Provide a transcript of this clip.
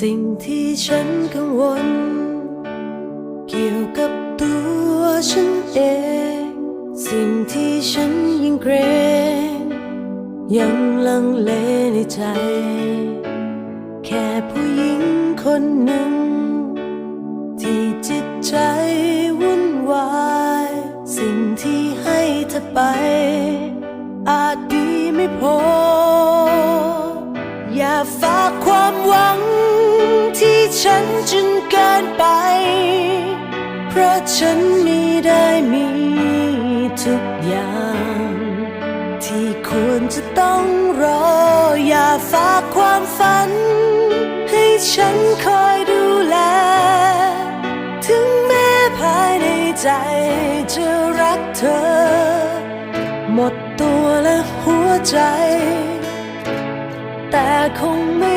สิ่งที่ฉันกังวล เกี่ยวกับตัวฉันเอง สิ่งที่ฉันยิ่งเกรง ยังลังเลในใจ แค่ผู้หญิงคนหนึ่ง ที่จิตใจวุ่นวาย สิ่งที่ให้เธอไป อาจดีไม่พอ อย่าฝากความหวัง ฉันจนเกินไป เพราะฉันมีได้มีทุกอย่าง ที่ควรจะต้องรอ อย่าฝากความฝัน ให้ฉันคอยดูแล ถึงแม้ภายในใจจะรักเธอ หมดตัวและหัวใจ แต่คงไม่